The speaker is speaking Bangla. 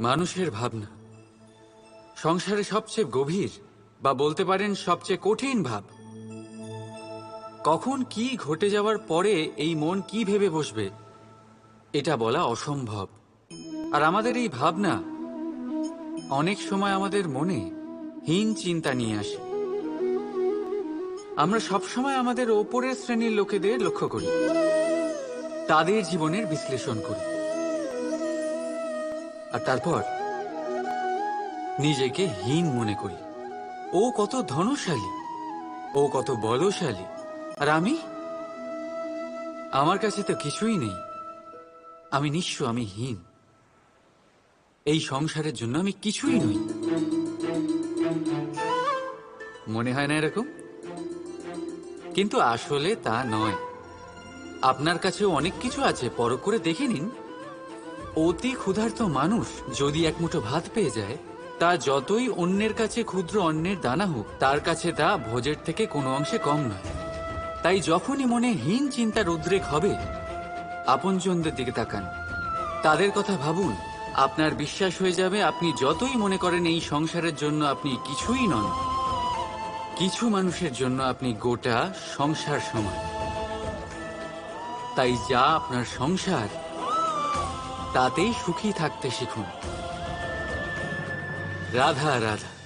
মানুষের ভাবনা। সংসারে সবচেয়ে গভীর বা বলতে পারেন সবচেয়ে কঠিন ভাব। কখন কি ঘটে যাওয়ার পরে এই মন কি ভেবে বসবে, এটা বলা অসম্ভব। আর আমাদের এই ভাবনা অনেক সময় আমাদের মনে হীন চিন্তা নিয়ে আসে। আমরা সবসময় আমাদের ওপরের শ্রেণির লোকেদের লক্ষ্য করি, তাদের জীবনের বিশ্লেষণ করি। আর তারপর? নিজেকে হীন মনে করি। ও কত ধনশালী, ও কত বলশালী। আর আমি? আমার কাছে তো কিছুই নেই। আমি নিঃস্ব, আমি হীন। এই সংসারের জন্য আমি কিছুই নই। মনে হয় না এরকম? কিন্তু আসলে তা নয়। আপনার কাছে অনেক কিছু আছে। পর করে দেখে নিন। অতি ক্ষুধার্ত মানুষ যদি এক মুঠো ভাত পেয়ে যায়, তা যতই অন্যের কাছে ক্ষুদ্র অন্যের দানা হোক, তার কাছে তা ভোজের থেকে কোনো অংশে কম নয়। তাই যখনই মনে হীন চিন্তার উদ্রেক হবে, আপনজনদের দিকে তাকান। তাদের কথা ভাবুন, আপনার বিশ্বাস হয়ে যাবে আপনি যতই মনে করেন এই সংসারের জন্য আপনি কিছুই নন। কিছু মানুষের জন্য আপনি গোটা সংসার সমান। তাই যা আপনার সংসার তাতেই সুখী থাকতে শিখুন। রাধা রাধা।